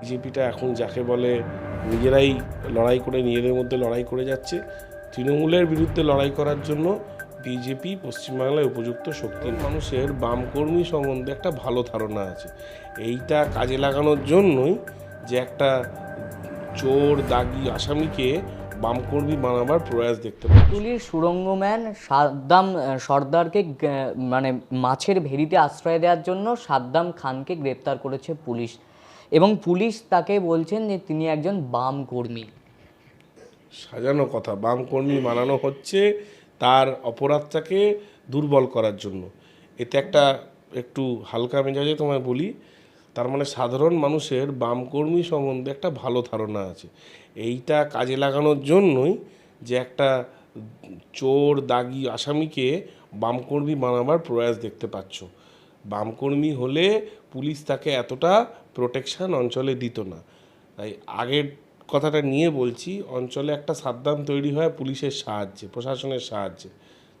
বিজেপিটা এখন যাকে বলে নিজেরাই লড়াই করে নিজেদের মধ্যে লড়াই করে যাচ্ছে তৃণমূলের বিরুদ্ধে লড়াই করার জন্য বিজেপি পশ্চিমবাংলায় উপযুক্ত শক্তি। মানুষের বামকর্মী সম্বন্ধে একটা ভালো ধারণা আছে। এইটা কাজে লাগানোর জন্যই যে একটা চোর দাগি আসামিকে বামকর্মী বানাবার প্রয়াস দেখতে পাচ্ছি। তুলির সুরঙ্গম্যান সাদ্দাম সর্দারকে মানে মাছের ভেরিতে আশ্রয় দেওয়ার জন্য সাদ্দাম খানকে গ্রেপ্তার করেছে পুলিশ। এবং পুলিশ তাকে বলছেন যে তিনি একজন বাম কর্মী। সাজানো কথা, বাম কর্মী মানানো হচ্ছে তার অপরাধটাকে দুর্বল করার জন্য। এতে একটা একটু হালকা মেজাজে তোমায় বলি, তার মানে সাধারণ মানুষের বামকর্মী সম্বন্ধে একটা ভালো ধারণা আছে। এইটা কাজে লাগানোর জন্যই যে একটা চোর, দাগি, আসামিকে বামকর্মী বানাবার প্রয়াস দেখতে পাচ্ছ। বামকর্মী হলে পুলিশ তাকে এতটা প্রোটেকশান অঞ্চলে দিত না। তাই আগের কথাটা নিয়ে বলছি, অঞ্চলে একটা সাদ্দাম তৈরি হয় পুলিশের সাহায্যে, প্রশাসনের সাহায্যে।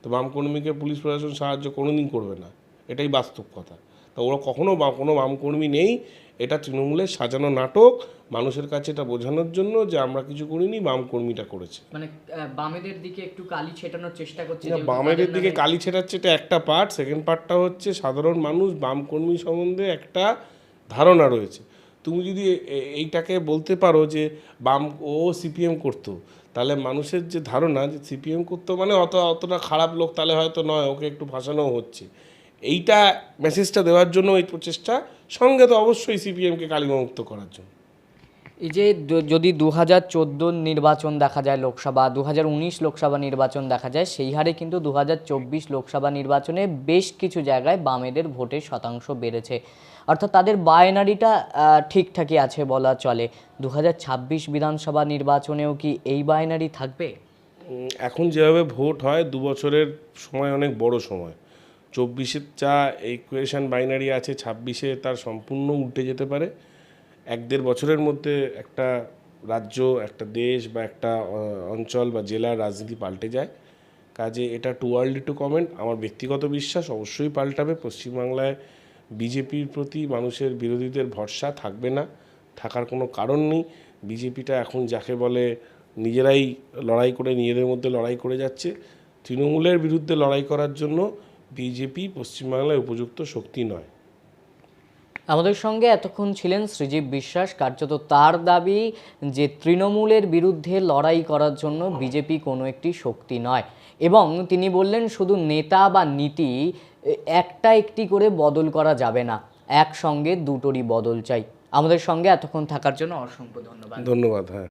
তো বামকর্মীকে পুলিশ প্রশাসন সাহায্য কোনোদিন করবে না, এটাই বাস্তব কথা। তা ওরা কখনো বা, কোনো বামকর্মী নেই এটা তৃণমূলের সাজানো নাটক মানুষের কাছে এটা বোঝানোর জন্য যে আমরা কিছু করিনি বাম কর্মীটা করেছে। মানে বামেদের দিকে একটু কালি ছেটানোর চেষ্টা করছে না বামেদের দিকে কালি ছেটাচ্ছে এটা একটা পার্ট সেকেন্ড পার্টটা হচ্ছে সাধারণ মানুষ বাম কর্মী সম্বন্ধে একটা ধারণা রয়েছে। তুমি যদি এইটাকে বলতে পারো যে বাম ও সিপিএম করতো তাহলে মানুষের যে ধারণা যে সিপিএম করতো মানে অত অতটা খারাপ লোক তাহলে হয়তো নয় ওকে একটু ফাঁসানো হচ্ছে। এইটা মেসেজটা দেওয়ার জন্য এই প্রচেষ্টা। সঙ্গে তো অবশ্যই সিপিএমকে কালিমামুক্ত করার জন্য। এই যে যদি দু হাজার নির্বাচন দেখা যায় লোকসভা দু হাজার উনিশ লোকসভা নির্বাচন দেখা যায় সেই হারে কিন্তু দু হাজার চব্বিশ লোকসভা নির্বাচনে বেশ কিছু জায়গায় বামেদের ভোটের শতাংশ বেড়েছে। অর্থাৎ তাদের বায়নারিটা ঠিকঠাকই আছে বলা চলে। দু হাজার ছাব্বিশ বিধানসভা নির্বাচনেও কি এই বায়নারি থাকবে? এখন যেভাবে ভোট হয় দু বছরের সময় অনেক বড় সময়। চব্বিশের যা ইকুয়েশন বাইনারি আছে, ছাব্বিশে তার সম্পূর্ণ উল্টে যেতে পারে। এক দেড় বছরের মধ্যে একটা রাজ্য, একটা দেশ বা একটা অঞ্চল বা জেলার রাজনীতি পাল্টে যায়। কাজে এটা টু ওয়ার্ল্ড টু কমেন্ট আমার ব্যক্তিগত বিশ্বাস, অবশ্যই পাল্টাবে। পশ্চিমবাংলায় বিজেপির প্রতি মানুষের বিরোধীদের ভরসা থাকবে না, থাকার কোনো কারণ নেই। বিজেপিটা এখন যাকে বলে নিজেরাই লড়াই করে, নিজেদের মধ্যে লড়াই করে যাচ্ছে। তৃণমূলের বিরুদ্ধে লড়াই করার জন্য বিজেপি পশ্চিমবাংলায় উপযুক্ত শক্তি নয়। আমাদের সঙ্গে এতক্ষণ ছিলেন শ্রীজীব বিশ্বাস কার্যত তার দাবি যে তৃণমূলের বিরুদ্ধে লড়াই করার জন্য বিজেপি কোনো একটি শক্তি নয়। এবং তিনি বললেন শুধু নেতা বা নীতি একটা একটি করে বদল করা যাবে না। একসঙ্গে দুটোরই বদল চাই। আমাদের সঙ্গে এতক্ষণ থাকার জন্য অসংখ্য ধন্যবাদ। ধন্যবাদ হ্যাঁ।